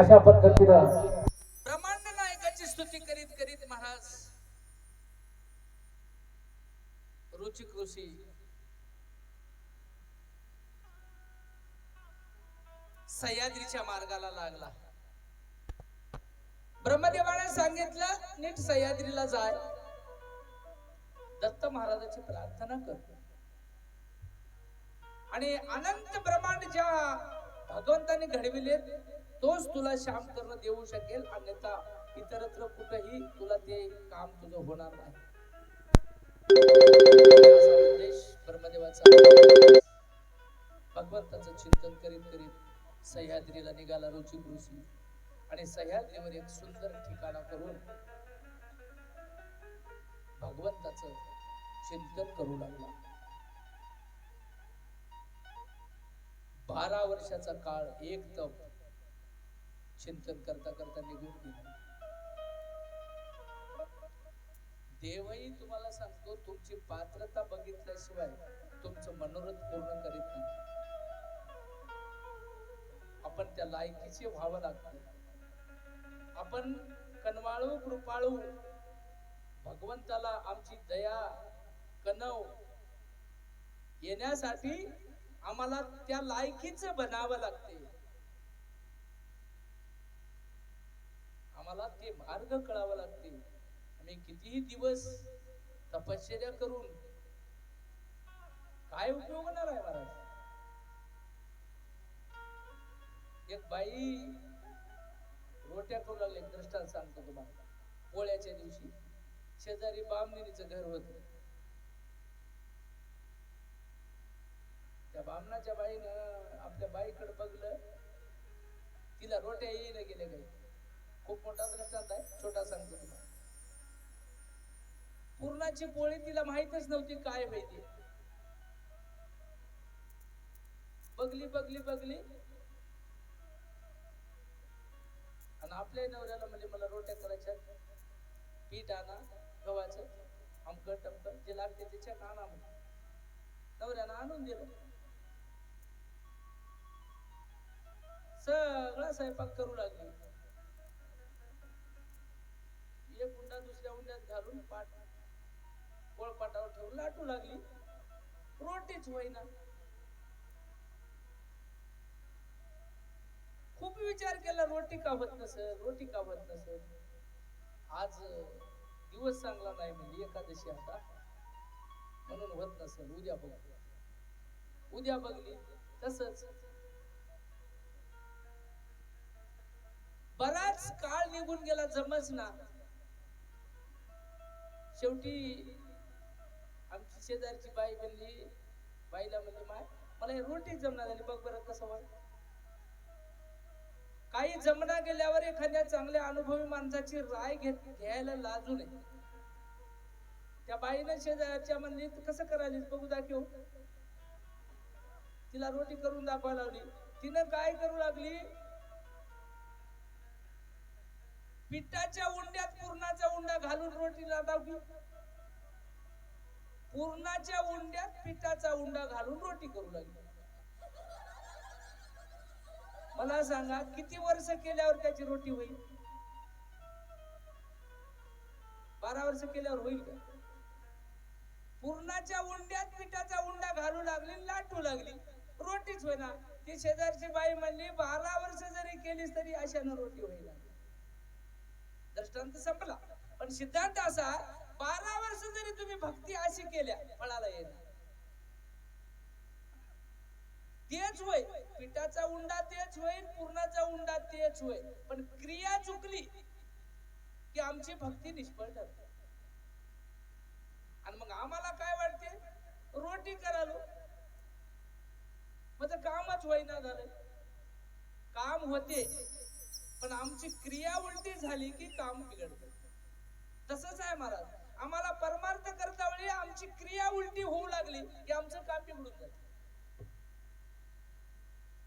अशा पद्धतीनं ब्रह्मांड नायकाची स्तुती करीत करीत महाराज रुचिक ऋषी सह्याद्रीच्या मार्गाला लागला. ब्रह्मदेवाने सांगितलं नीट सह्याद्रीला जाय. दत्त महाराजाची प्रार्थना कर. आणि अनंत ब्रह्मांड ज्या भगवंताने घडविले तोच तुला शाम करणं देऊ शकेल अन्यथा इतरत्र कुठेही तुला ते काम तुझं होणार नाही. भगवंताचं चिंतन करीत करीत सह्याद्रीला निघाला रुची ऋषी आणि सह्याद्रीवर एक सुंदर ठिकाणा करून भगवंताचं चिंतन करू लागला. बारा वर्षाचा काळ एक तप चिंतन करता करता निघून गेला. देवही तुम्हाला सांगतो तुमची पात्रता बघितल्याशिवाय तुमचं मनोरथ पूर्ण करीत नाही. आपण त्या लायकीचे व्हावं लागतं. आपण कनवाळू कृपाळू भगवंताला आमची दया कनव येण्यासाठी आम्हाला त्या लायकीच बनावं लागते. आम्हाला ते मार्ग कळावा लागते आम्ही कितीही दिवस तपश्चर्या करून काय उपयोग होणार आहे महाराज? एक बाई रोट्या करू लागले दृष्टांत सांगतो तुम्हाला. पोळ्याच्या दिवशी शेजारी बामणीचं घर होत. त्या बामणाच्या बाईनं आपल्या बाईकडे बघलं तिला रोट्या येईन गेल्या काही. खूप मोठा दृष्टांत आहे छोटा सांगतो तुम्हाला पूर्णाची पोळी तिला माहितच नव्हती काय माहिती. बघली बघली बघली. आणि आपल्या नवऱ्याला म्हणजे मला रोट्या करायच्या पीठ आणा गव्हाचं आमकट टमकट जे लागते त्याच्या आणा म्हणून. नवऱ्यानं आणून दिलं. सगळा स्वयंपाक करू लागली. म्हणजे एक उंडा दुसऱ्या उंड्यात घालून पाट पोळपाटावर ठेवून लाटू लागली. रोटीच होईना. खूप विचार केला रोटी का होत नसत रोटी का होत नसत आज दिवस चांगला नाही म्हणजे एकादशी आता. म्हणून होत नसेल उद्या बघ. उद्या बघली तसंच. बराच काळ निघून गेला जमच ना. शेवटी आमची शेजारची बाई म्हणली बाईला म्हणली माय मला हे रोटी जमना झाली बघ बरं कसं वाट काही जमना गेल्यावर एखाद्या चांगल्या अनुभवी माणसाची राय घेत घ्यायला लाजू नये. त्या बाईनं शेजारच्या म्हणली "तू कसं करायलीस बघू दाखव. तिला रोटी करून दाखवायला लावली. तिनं काय करू लागली? पिठाच्या उंड्यात पूर्णाचा उंडा घालून रोटीला दाखवी पूर्णाच्या उंड्यात पिठाचा उंडा घालून रोटी करू लागली. मला सांगा किती वर्ष केल्यावर त्याची रोटी होईल? बारा वर्ष केल्यावर होईल का? पूर्णाच्या उंड्यात पिठाचा उंडा घालू लागली लाटू लागली. रोटीच होईना. ती शेजारची बाई म्हणली बारा वर्ष जरी केलीस तरी अशानं रोटी होईल. दृष्टांत संपला. पण सिद्धांत असा बारा वर्ष जरी तुम्ही भक्ती अशी केल्या फळाला येणार तेच होय. पिठाचा उंडा तेच होईल पूर्णाचा उंडा तेच होय. पण क्रिया चुकली की आमची भक्ती निष्फळ ठरते. आणि मग आम्हाला काय वाटते? रोटी करालो माझं कामच होईना झालं. काम होते. पण आमची क्रिया उलटी झाली की काम बिघडत. तसंच आहे महाराज. आम्हाला परमार्थ करता वेळी आमची क्रिया उलटी होऊ लागली की आमचं काम बिघडून जात.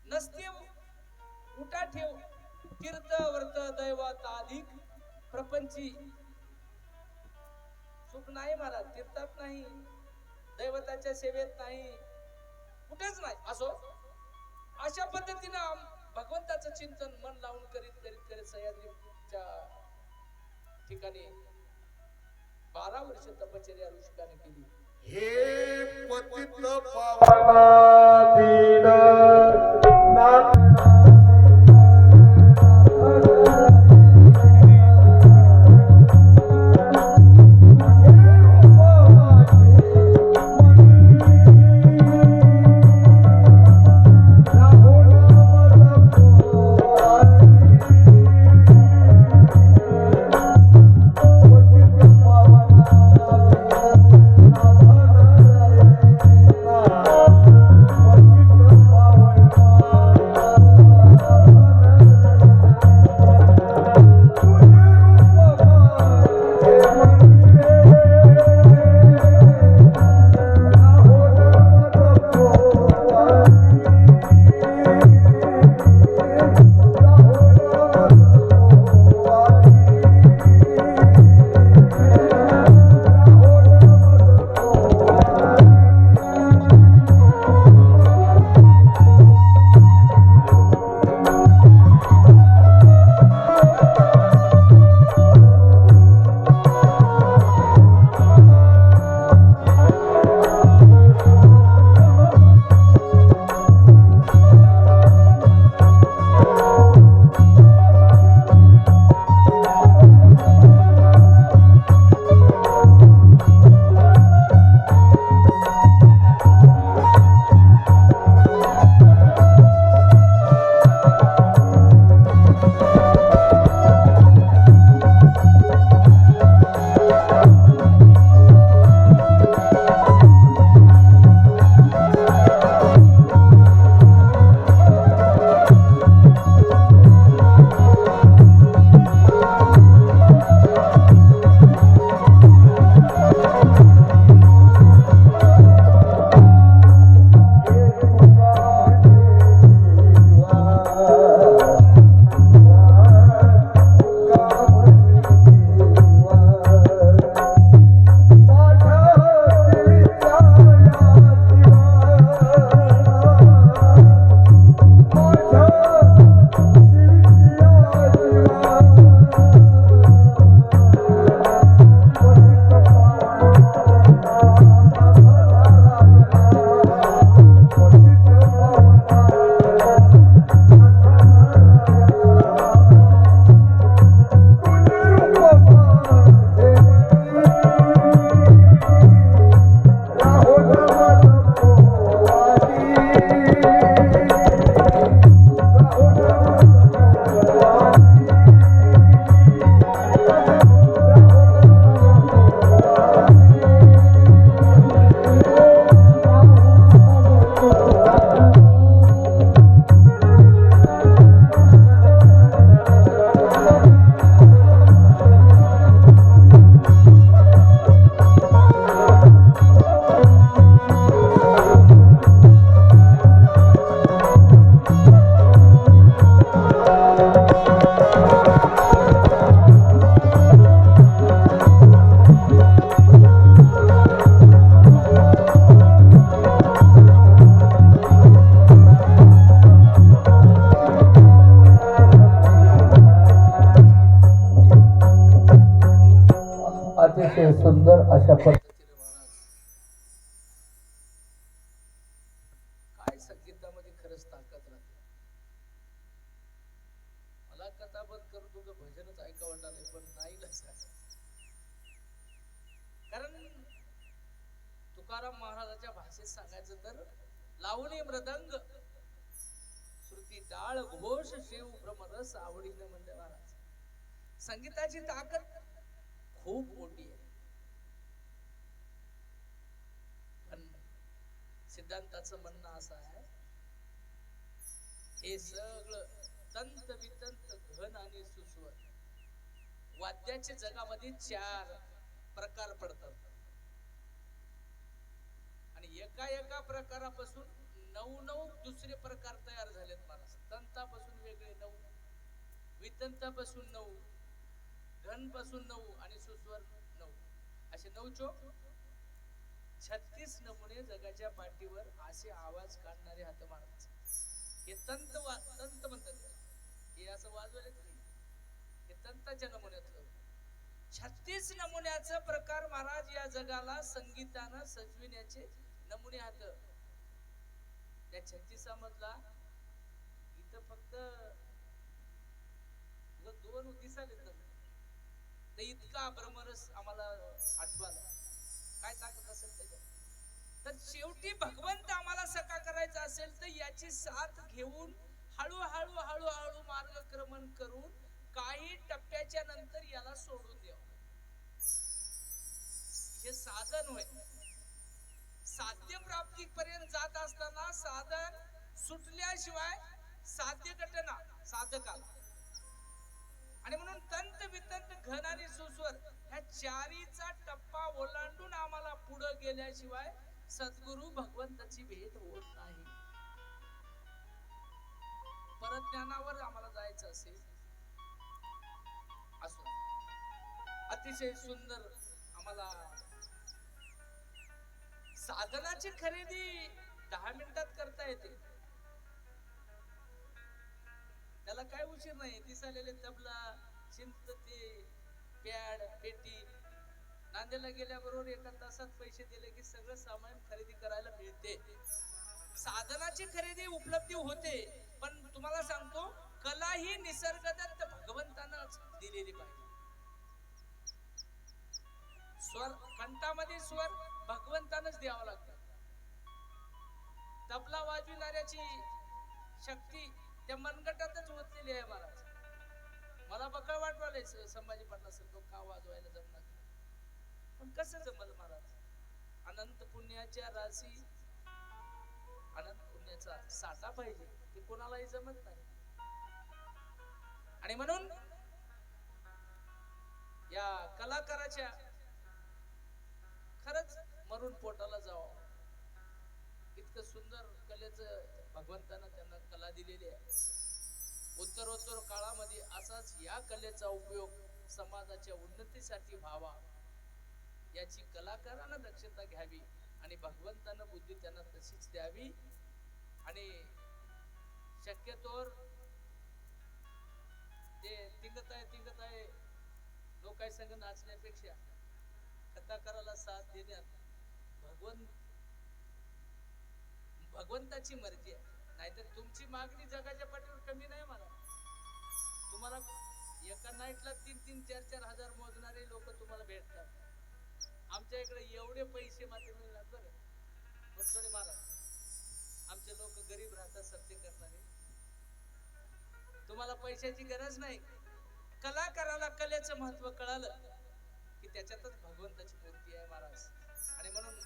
नसते उठा ठेव तीर्थ व्रत दैवत अधिक प्रपंची. सुख नाही महाराज तीर्थात नाही दैवताच्या सेवेत नाही. कुठेच नाही. असो? अशा पद्धतीनं भगवंताचं चिंतन मन लावून करीत करीत करीत सह्याद्रीच्या ठिकाणी बारा वर्ष तपश्चर्या ऋषिकाने केली. हे पतित पावना दीन नाथ महाराजांच्या भाषेत सांगायचं तर लावणी मृदंग श्रुती टाळ घोष शिव भ्रमरस आवडीने म्हणले महाराज. संगीताची ताकद खूप मोठी आहे. पण सिद्धांताचं म्हणणं असं आहे हे सगळं तंत वितंत घन आणि सुस्वर. वाद्याचे जगामध्ये चार प्रकार पडतात. आणि एका एका प्रकारापासून नऊ नऊ दुसरे प्रकार तयार झालेत महाराज तंतापासून वेगळे नऊ वितंतापासून नऊ घनपासून नऊ आणि सुस्वर नऊ. असे नऊ चोक छत्तीस नमुने जगाच्या पाठीवर असे आवाज काढणारे हात महाराज हे तंत वा तंत म्हणतात हे असं वाजवायला नाही. हे तंताच्या नमुन्यातलं. छत्तीस नमुन्याचा प्रकार महाराज या जगाला संगीतानं सजविण्याचे नमुने हात. त्या छत्तीसा मधला इथं फक्त उगा दोन दिसाले तर इतका भ्रमरस आम्हाला आठवाला. काय ताकद असेल त्याच्यात? तर शेवटी भगवंत आम्हाला सका करायचा असेल तर याची साथ घेऊन हळूहळू हळूहळू मार्गक्रमण करून काही टप्प्याच्या नंतर याला सोडून द्यावं. हे साधन होय. साध्य प्राप्ती पर्यंत जात असताना साधन सुटल्याशिवाय साध्य घटना साधकाला आणि म्हणून तंत वितंत घन आणि सुस्वर ह्या चारीचा टप्पा ओलांडून आम्हाला पुढे गेल्याशिवाय सद्गुरु भगवंताची भेट होत नाही. परज्ञानावर आम्हाला जायचं असेल असो. अतिशय सुंदर आम्हाला साधनाची खरेदी दहा मिनिटात करता येते. त्याला काय उशीर नाही. दिसालेले तबला चिंत ते पॅड पेटी नांदेला गेल्याबरोबर एका तासात पैसे दिले की सगळं सामान खरेदी करायला मिळते. साधनाची खरेदी उपलब्धी होते पण तुम्हाला सांगतो कला ही निसर्गदत्त भगवंतानंच दिलेली पाहिजे. स्वर कंठामध्ये स्वर भगवंतानच द्यावं लागतं. तबला वाजविणाऱ्याची शक्ती त्या मनगटातच ओतलेली आहे महाराज. मला बकळ वाटवाले संभाजी पाटला तो का वाजवायला जमणार पण कसं जमल महाराज? अनंत पुण्याच्या राशी अनंत पुण्याचा साठा पाहिजे ते कोणालाही जमत नाही. आणि म्हणून या कलाकाराच्या खरंच मरून पोटाला जावं. इतकं सुंदर कलेचं भगवंतानं त्यांना कला दिलेली आहे. उत्तरोत्तर काळामध्ये असाच या कलेचा उपयोग समाजाच्या उन्नतीसाठी व्हावा. याची कलाकारानं दक्षता घ्यावी आणि भगवंतानं बुद्धी त्यांना तशीच द्यावी. आणि शक्यतोवर ते तिंगत आहे तिंगत आहे लोकाय संग नाचण्यापेक्षा कथाकाराला साथ देण्यात भगवंत भगवंताची मर्जी आहे. नाहीतर तुमची मागणी जगाच्या पाठीवर कमी नाही मला तुम्हाला एका नाईटला तीन तीन चार चार हजार मोजणारे लोक तुम्हाला भेटतात. आमच्या इकडे एवढे पैसे मात्र मिळणार बरं. थोडे महाराज आमचे लोक गरीब राहतात सत्य करणारे. तुम्हाला पैशाची गरज नाही. कलाकाराला कलेचं महत्त्व कळालं की त्याच्यातच भगवंताची मूर्ती आहे महाराज. आणि म्हणून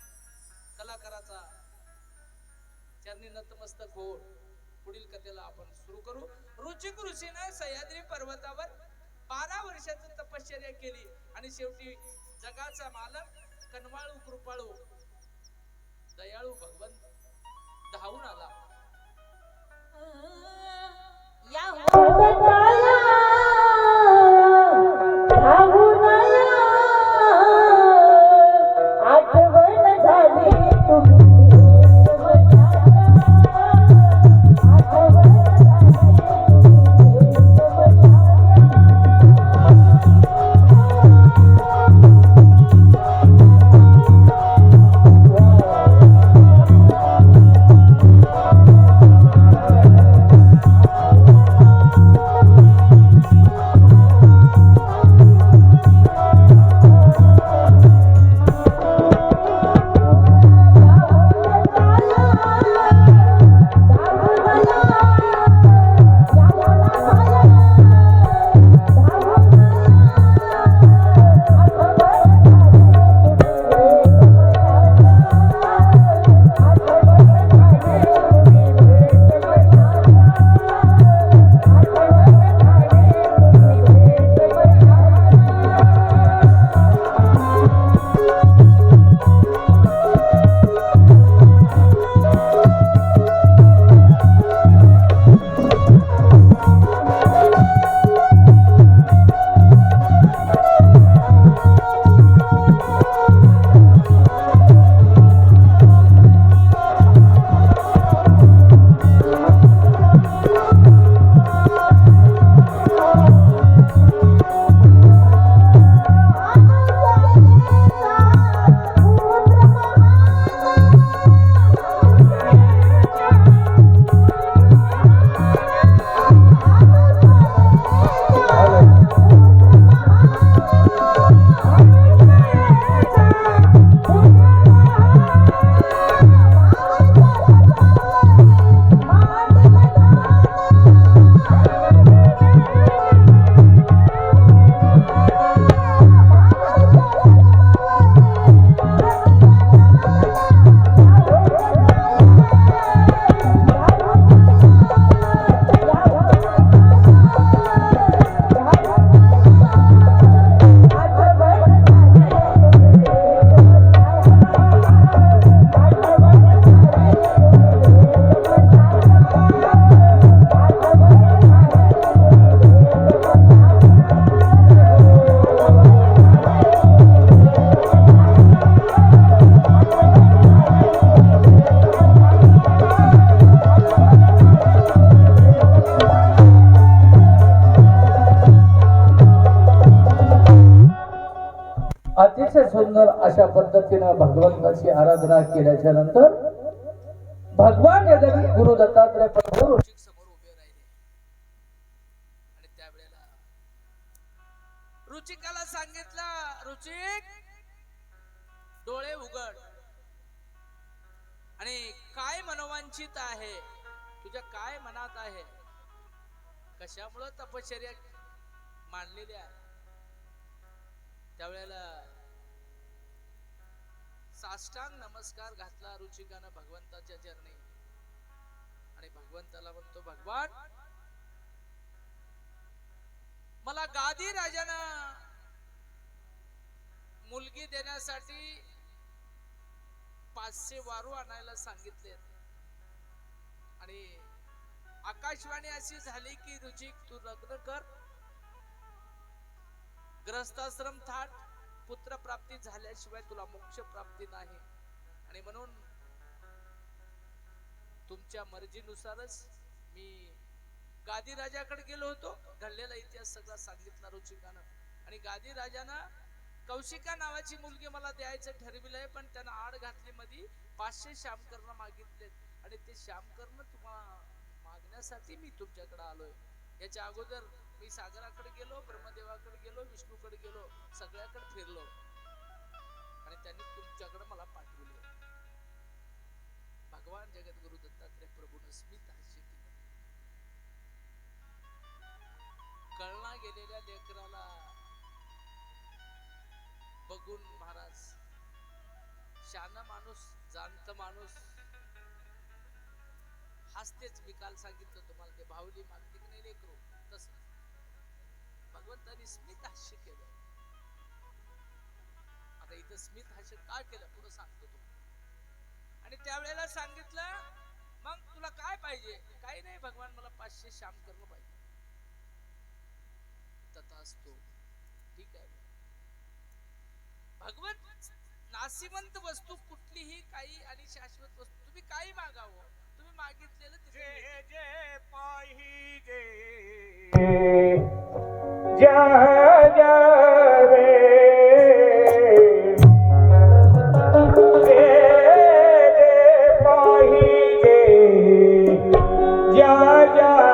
कलाकाराचा चरणी नतमस्तक होऊन पुढील कथेला आपण सुरू करू. रुचिक ऋषीनं सह्याद्री पर्वतावर बारा वर्षाची तपश्चर्या केली आणि शेवटी जगाचा मालक कनवाळू कृपाळू दयाळू भगवंत धावून आला. या धावून अतिशय सुंदर अशा पद्धतीनं भगवंताची आराधना केल्याच्यानंतर भगवान यदवी गुरु दत्तात्रय प्रभू रुचिकाला सांगितलं रुचिक डोळे उघड. आणि काय मनोवांचित आहे? तुझ्या काय मनात आहे? कशामुळं तपश्चर्या मांडलेली आहे त्यावेळेला साष्टांग नमस्कार घातला रुचिकानं भगवंताच्या चरणी. आणि भगवंताला म्हणतो भगवान मला गादी राजानं मुलगी देण्यासाठी पाचशे वारू आणायला सांगितले. आणि आकाशवाणी अशी झाली की रुचिक तू लग्न कर. ग्रस्ताश्रम थाट. पुत्र प्राप्ती झाल्याशिवाय तुला मोक्ष प्राप्ती नाही. आणि म्हणून तुमच्या मर्जीनुसारच मी गादी राजाकडे गेलो होतो. घडलेला इतिहास सगळा सांगितला रुचिकानं. आणि गादी राजानं कौशिका नावाची मुलगी मला द्यायचं ठरविलंय पण त्यानं आड घातली मध्ये पाचशे श्यामकर्ण मागितलेत. आणि ते श्यामकर्ण तुम्हाला मागण्यासाठी मी तुमच्याकडे आलोय. याच्या अगोदर मी सागराकडे गेलो ब्रह्मदेवाकडे गेलो विष्णूकडे गेलो सगळ्याकडे फिरलो. आणि त्यांनी तुमच्याकडे मला पाठवले. भगवान जगद्गुरु दत्तात्रय प्रभून स्मित हास्य केलं कळना गेलेल्या लेकराला बघून महाराज शान माणूस जाणत माणूस हसतेच मी काल सांगितलं तुम्हाला. ते भावली मागते की नाही लेकरू तस. भगवंतानी स्मित हास्य केलं. आता इथं स्मित हास्य का केलं? पुढे सांगतो तुम्हाला. आणि त्यावेळेला सांगितलं मग तुला काय पाहिजे? काही नाही भगवान मला पाचशे श्याम करणं पाहिजे. असतो. ठीक आहे. भगवत नासिवंत वस्तू कुठलीही काही आणि शाश्वत वस्तू तुम्ही काही मागावं. Yeah, yeah.